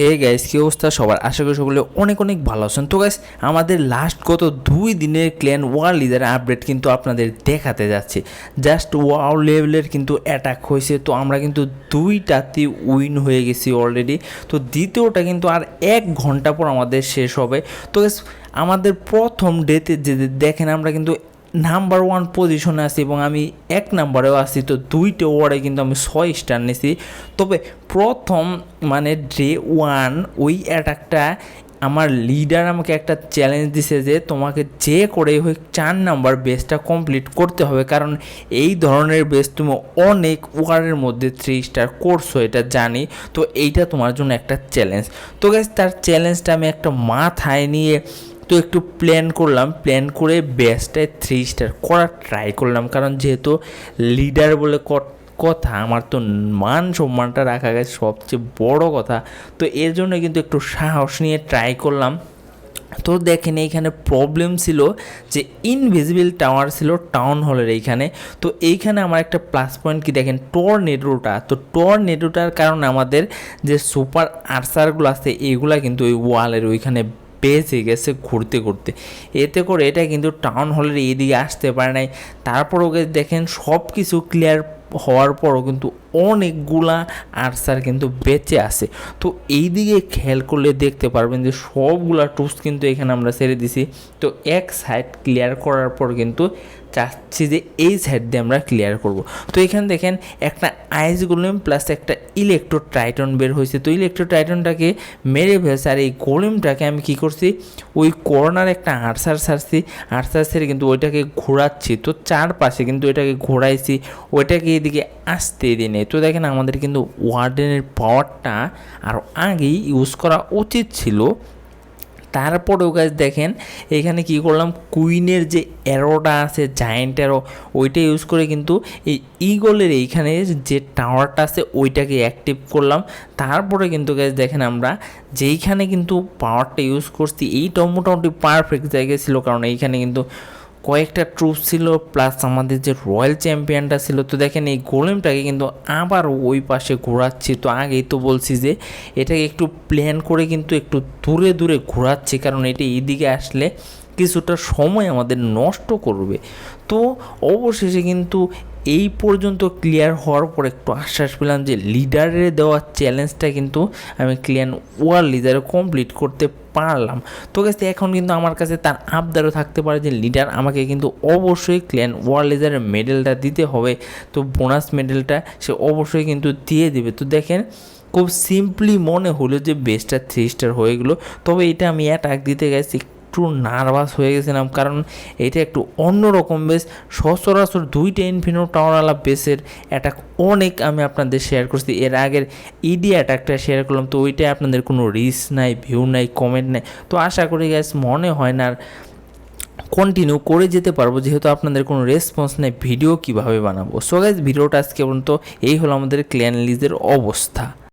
Hey guys কী অবস্থা? সবার আশা করি সকলে অনেক অনেক ভালো আছেন। তো গাইস আমাদের লাস্ট গত দুই দিনের ক্ল্যান ওয়ার লিডার আপডেট কিন্তু আপনাদের দেখাতে যাচ্ছে। জাস্ট ওয়াও লেভেলের কিন্তু অ্যাটাক হয়েছে। তো আমরা কিন্তু দুইটাতে উইন হয়ে গেছি অলরেডি তো দ্বিতীয়টা কিন্তু আর এক ঘণ্টা পর আমাদের শেষ হবে। তো guys, আমাদের প্রথম ডেতে যে দেখেন আমরা কিন্তু নাম্বার ওয়ান পজিশনে আছি এবং আমি এক নাম্বারেও আছি, তো দুইটা ওয়ার্ডে কিন্তু আমি ছয় স্টার নিয়েছি তবে প্রথম মানে ডে ওয়ান ওই অ্যাটাকটা আমার লিডার আমাকে একটা চ্যালেঞ্জ দিছে যে তোমাকে যে করে হোক চার নাম্বার বেসটা কমপ্লিট করতে হবে, কারণ এই ধরনের বেস তুমি অনেক ওয়ারের মধ্যে থ্রি স্টার করছ, এটা জানি। তো এইটা তোমার জন্য একটা চ্যালেঞ্জ তো গ্যাস তার চ্যালেঞ্জটা আমি একটা মাথায় নিয়ে তো একটু প্ল্যান করলাম প্ল্যান করে বেস্টটায় থ্রি স্টার করার ট্রাই করলাম। কারণ যেহেতু লিডার বলে কথা, আমার তো মান সম্মানটা রাখা গেছে, সবচেয়ে বড় কথা। তো এর জন্য কিন্তু একটু সাহস নিয়ে ট্রাই করলাম। তো দেখেন, এইখানে প্রবলেম ছিল যে ইনভিজিবল টাওয়ার ছিল টাউন হলের এইখানে। তো এইখানে আমার একটা প্লাস পয়েন্ট কি দেখেন টর্নেডোটা তো টর্নেডোটার কারণে আমাদের যে সুপার আর্সারগুলো আছে এইগুলা কিন্তু ওই ওয়ালের ওইখানে বেঁচে গেছে ঘুরতে ঘুরতে। এতে করে এটা কিন্তু টাউন হলের এদিকে আসতে পারে নাই। তারপরও ওকে দেখেন সব কিছু ক্লিয়ার হওয়ার পরও কিন্তু অনেকগুলা আর্সার কিন্তু বেঁচে আছে। তো এই দিকে খেয়াল করলে দেখতে পারবেন যে সবগুলা টুস কিন্তু এখানে আমরা ছেড়ে দিছি। তো এক সাইড ক্লিয়ার করার পর কিন্তু চাচ্ছি যে এই সাইড দিয়ে আমরা ক্লিয়ার করব। তো এখানে দেখেন একটা আইস গোলেম প্লাস একটা ইলেকট্রো ট্রাইটন বের হয়েছে। তো ইলেকট্রো ট্রাইটনটাকে মেরে ফেলছে আর এই গোলেমটাকে আমি কি করছি? ওই কর্নার একটা আর্সার সারছি আর্সার সেরে কিন্তু ওইটাকে ঘোরাচ্ছি। তো চারপাশে কিন্তু ওইটাকে ঘোরাইছি। ওইটাকে এদিকে আসতে দিই নেই। তো দেখেন আমাদের কিন্তু ওয়ার্ডেনের পাওয়ারটা আরও আগেই ইউজ করা উচিত ছিল। তারপরেও গাছ দেখেন, এখানে কি করলাম? কুইনের যে অ্যারোটা আছে জায়েন্ট অ্যারো ওইটা ইউজ করে কিন্তু এই ইগলের এইখানে যে টাওয়ারটা আছে, ওইটাকে অ্যাক্টিভ করলাম। তারপরে কিন্তু গাছ দেখেন আমরা, যেইখানে কিন্তু পাওয়ারটা ইউজ করছি, এইটা মোটামুটি পারফেক্ট জায়গায় ছিল। কারণ এইখানে কিন্তু কয়েকটা ট্রুপ ছিল প্লাস আমাদের যে রয়্যাল চ্যাম্পিয়নটা ছিল, তো দেখেন এই গোলেমটাকে কিন্তু আবার ওই পাশে ঘোরাচ্ছি। তো আগেই তো বলছি যে, এটাকে একটু প্ল্যান করে কিন্তু একটু দূরে দূরে ঘোরাচ্ছি, কারণ এটা এইদিকে আসলে কিছুটা সময় আমাদের নষ্ট করবে। তো অবশেষে কিন্তু এই পর্যন্ত ক্লিয়ার হওয়ার পর একটু আশ্বাস পেলাম যে লিডারের দেওয়া চ্যালেঞ্জটা কিন্তু আমি ক্লিয়ার ওয়ার লিডারে কমপ্লিট করতে পারলাম। তো গেছে এখন কিন্তু আমার কাছে তার আবদারও থাকতে পারে যে লিডার আমাকে কিন্তু অবশ্যই ক্ল্যান ওয়ার্ল্ডের মেডেলটা দিতে হবে। তো বোনাস মেডেলটা সে অবশ্যই কিন্তু দিয়ে দেবে। তো দেখেন, খুব সিম্পলি মনে হলো যে বেস্টার থ্রি স্টার হয়ে গেলো। তবে এটা আমি অ্যাটাক দিতে গেছি একটু নার্ভাস হয়ে গেছিলাম। কারণ এটা একটু অন্যরকম বেশ, সচরাচর দুইটা ইনফিনো টাওয়ারওয়ালা বেসের অ্যাটাক অনেক আমি আপনাদের শেয়ার করছি। এর আগের ইডি অ্যাটাকটা শেয়ার করলাম, তো ওইটাই আপনাদের কোনো রিস্ক নাই ভিউ নাই কমেন্ট নাই। তো আশা করি গ্যাস মনে হয় না আর কন্টিনিউ করে যেতে পারব, যেহেতু আপনাদের কোনো রেসপন্স নেই ভিডিও কীভাবে বানাবো। সো গাইজ ভিডিওটা আজকে পর্যন্ত এই হলো আমাদের ক্ল্যান লিজের অবস্থা।